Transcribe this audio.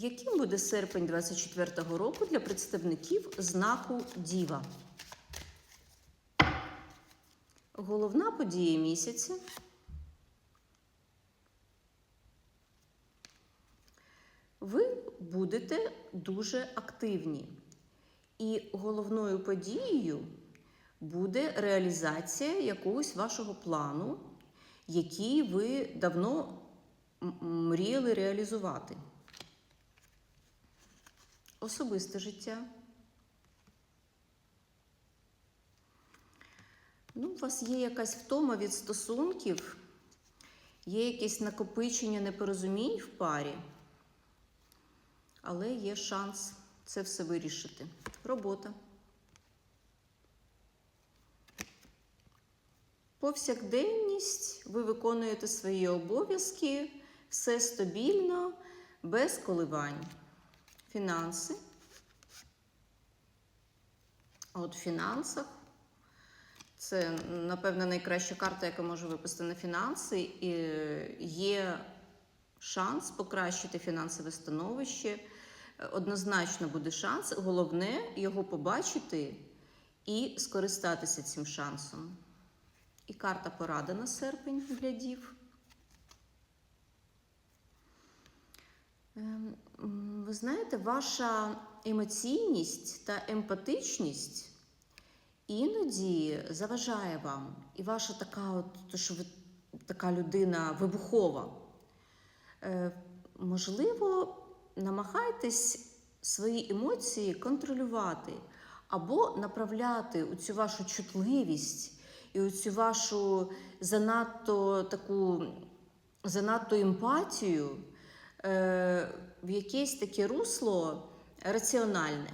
Яким буде серпень 24-го року для представників знаку Діва? Головна подія місяця. Ви будете дуже активні. І головною подією буде реалізація якогось вашого плану, який ви давно мріяли реалізувати. Особисте життя. Ну, у вас є якась втома від стосунків, є якесь накопичення непорозумінь в парі, але є шанс це все вирішити. Робота. Повсякденність, ви виконуєте свої обов'язки, все стабільно, без коливань. Фінанси. От в фінансах це, напевно, найкраща карта, яка може випасти на фінанси. І є шанс покращити фінансове становище. Однозначно буде шанс. Головне його побачити і скористатися цим шансом. І карта порада на серпень для дів. Ви знаєте, ваша емоційність та емпатичність іноді заважає вам. І ваша така, от, то, що ви така людина вибухова. Е, можливо, намагайтесь свої емоції контролювати або направляти у цю вашу чутливість і у цю вашу занадто таку занадто емпатію в якесь таке русло раціональне.